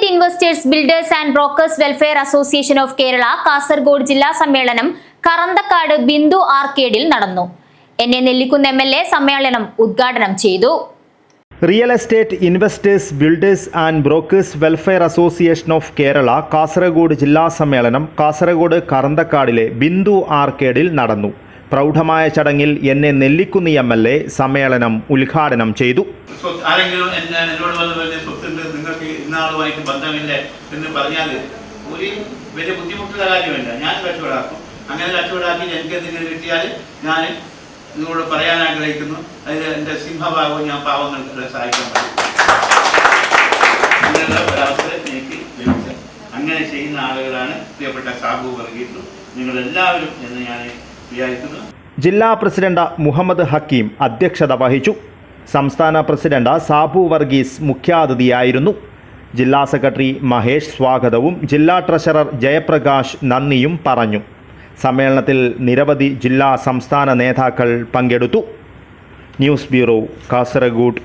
Estate investors builders and brokers welfare association of Kerala Kasaragod ജില്ലാ സമ്മേളനം കറന്തക്കാട് ബിന്ദു ആർക്കേഡിൽ നടന്നു. N A Nellikkunnu M L A സമ്മേളനം ഉദ്ഘാടനം ചെയ്തു. Real estate investors builders and brokers welfare association of Kerala Kasaragod ജില്ലാ സമ്മേളനം കാസർഗോഡ് കറന്തക്കാടിലെ ബിന്ദു ആർക്കേഡിൽ നടന്നു. പ്രൗഢമായ ചടങ്ങിൽ എന്നെ നെല്ലിക്കുന്നി എം എൽ എ സമ്മേളനം ഉദ്ഘാടനം ചെയ്തു. ആരെങ്കിലും എന്നോട് വന്ന് നിങ്ങൾക്ക് വലിയ ബുദ്ധിമുട്ടുള്ള ഞാൻ അങ്ങനെ ഞാൻ പറയാൻ ആഗ്രഹിക്കുന്നു. സിംഹഭാഗവും ഞാൻ പാവങ്ങൾക്ക് സഹായിക്കാൻ അങ്ങനെ ചെയ്യുന്ന ആളുകളാണ് പ്രിയപ്പെട്ട സാബു വർഗീസും. നിങ്ങളെല്ലാവരും എന്ന് ഞാൻ ജില്ലാ പ്രസിഡന്റ് മുഹമ്മദ് ഹക്കീം അധ്യക്ഷത വഹിച്ചു. സംസ്ഥാന പ്രസിഡന്റ് സാബു വർഗീസ് മുഖ്യാതിഥിയായിരുന്നു. ജില്ലാ സെക്രട്ടറി മഹേഷ് സ്വാഗതവും ജില്ലാ ട്രഷറർ ജയപ്രകാശ് നന്ദിയും പറഞ്ഞു. സമ്മേളനത്തിൽ നിരവധി ജില്ലാ സംസ്ഥാന നേതാക്കൾ പങ്കെടുത്തു. News bureau Kasaragod.